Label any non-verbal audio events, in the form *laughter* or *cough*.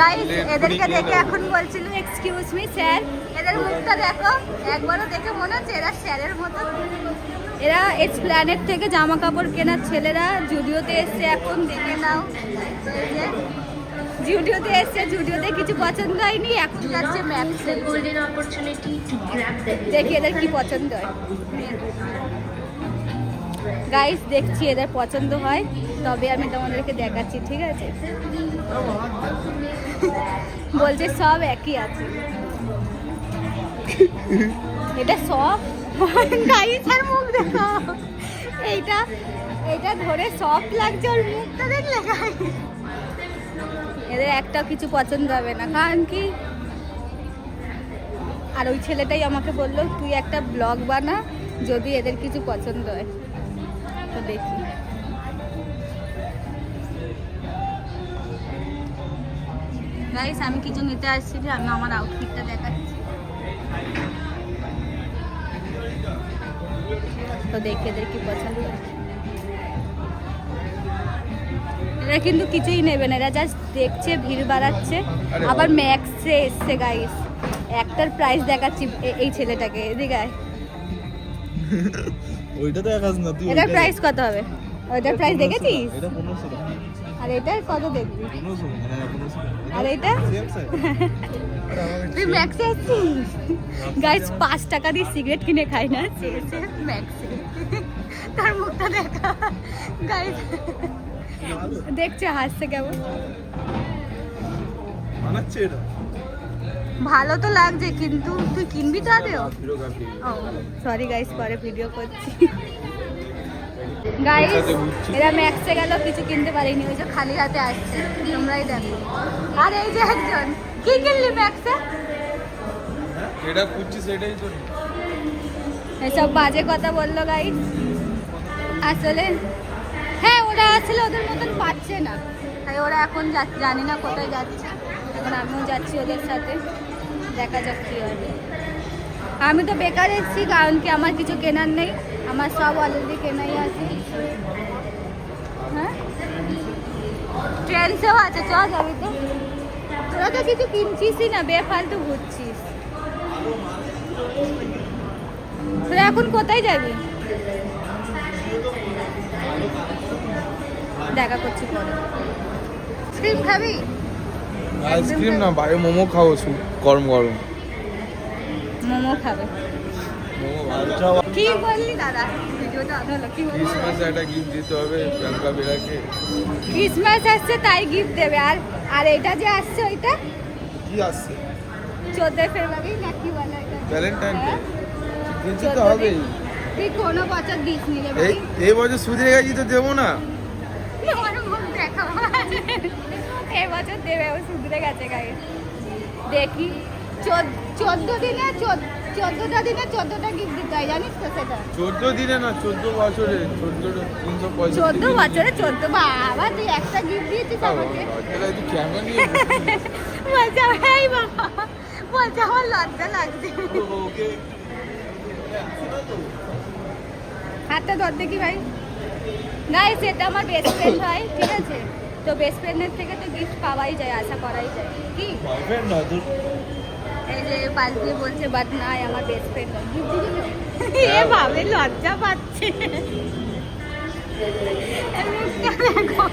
Guys এদেরকে দেখে এখন বলছিল এক্সকিউজ মি স্যার এদের মুখটা দেখো একবারও দেখে মনে হচ্ছে এরা স্যারের মতো। এরা এক্সপ্ল্যানেট থেকে জামা কাপড় কেনার ছেলেরা জুডিওতে এসছে এখন দেখে নাও। জুডিওতে এসছে জুডিওতে কিছু পছন্দ হয়নি এখন যাচ্ছে ম্যাপসে দেখি এদের কি পছন্দ হয়। গাইস দেখছি এদের পছন্দ হয় তবে আমি তোমাদেরকে দেখাচ্ছি ঠিক আছে? বলছে সব একই আছে। এটা সব? গাইস আর মুখ দেখো এইটা এইটা ধরে সফট লাগছে ওর মুখটা দেখলে? এদের একটা কিছু পছন্দ হবে না। কারণ কি? আর ওই ছেলেটাই আমাকে বলল, তুই একটা ব্লগ বানা, যদি এদের কিছু পছন্দ হয়। তো দেখি। গাইস আমি কিছু নিতে আসছি যে আমি আমার আউটফিটটা দেখাচ্ছি। তো দেখি এদের কি পছন্দ এরা কিন্তু কিছুই নেবে না এরা জাস্ট দেখছে ভিড় বাড়াচ্ছে। আবার ম্যাক্সে এসছে গাইস একটার প্রাইস দেখাচ্ছি এই ছেলেটাকে এদিকে *laughs* ওইটা একাজ না তুই এটার প্রাইস কত হবে? ওইটার প্রাইস দেখেছিস? এটা আর এটার কত দেখবি? হ্যাঁ আর এটা? তুই ম্যাক্সে আসছিস পাঁচ টাকা দিয়ে সিগারেট কিনে খাই না। চেয়েছে ম্যাক্সে তার মুখটা দেখা। দেখছে হাসছে কেমন? ভালো তো লাগছে কিন্তু তুই কিনবি তো আদেও? সরি গাইস পরে ভিডিও করছি। গাইস এরা ম্যাক্সে গেল কিছু কিনতে পারিনি ওই যে খালি হাতে আসছে। তোমরাই দেখো। আর এই যে একজন কি কিনলি ম্যাক্সে এটা খুঁজছি সেটাই তো এসব বাজে কথা বলল গাইস আসলে হ্যাঁ ওরা আসলে ওদের মতন পাচ্ছে না। তাই ওরা এখন জানি না কোথায় যাচ্ছে। এখন আমিও যাচ্ছি ওদের সাথে। দেখা যাক কী হবে আমি তো বেকার এসেছি কারণ কি আমার কিছু কেনার নেই। আমার সব অলরেডি কেনাই আছে। হ্যাঁ? ট্রেন সেও আছে চ যাবি তো। তোরা তো কিছু কিনছিসই না বেফালতু ঘুরছিস। তোরা এখন কোথায় যাবি? দেখা করছি পরে। আইসক্রিম খাবি? আইসক্রিম না বাইরে মোমো খাব শুধু গরম গরম। মোমো খাবে। মোমো বললি দাদা? ভিডিওটা অন হলো কি বললি? ক্রিসমাসে একটা গিফট দিতে হবে প্রিয়াঙ্কা বেরাকে ক্রিসমাস আসছে তাই গিফট দেবে। আর আর এটা যে আসছে ওইটা? কি আসছে? চোদ্দোই ফেব্রুয়ারি না বলে এটা? ভ্যালেন্টাইন ডে হ্যাঁ? তো হবেই। তুই কোনো বছর দিস নি রে ভাই এই বছর সুধরে গেছি তো দেবো না। আমার মুখ এই বছর দেবে ও শুধরে গেছে গায়ে। দেখি চোদ্দ দিনে চোদ্দ- চোদ্দটা দিনে চোদ্দটা গিফট দিতে হয় জানিস তো সেটা? চোদ্দ দিনে না চোদ্দ বছরে চোদ্দ তিনশো পঁয়ষট্টি চোদ্দ দিন। বছরে চোদ্দ বাবা তুই একটা গিফট দিয়েছিস আমাকে। *laughs* এই বাবা বলছে আমার লজ্জা লাগছে। হাতটা ধর দেখি ভাই। গাইস এটা আমার বেস্ট ফ্রেন্ড হয় ঠিক আছে? তো বেস্ট ফ্রেন্ডের থেকে তো গিফট পাওয়াই যায় আশা করাই যায়। কি? বয়ফ্রেন্ড না এই যে পাশ দিয়ে বলছে বাট নাই আমার বেস্ট ফ্রেন্ড? *laughs* এ ভাবে লজ্জা পাচ্ছে দেখো।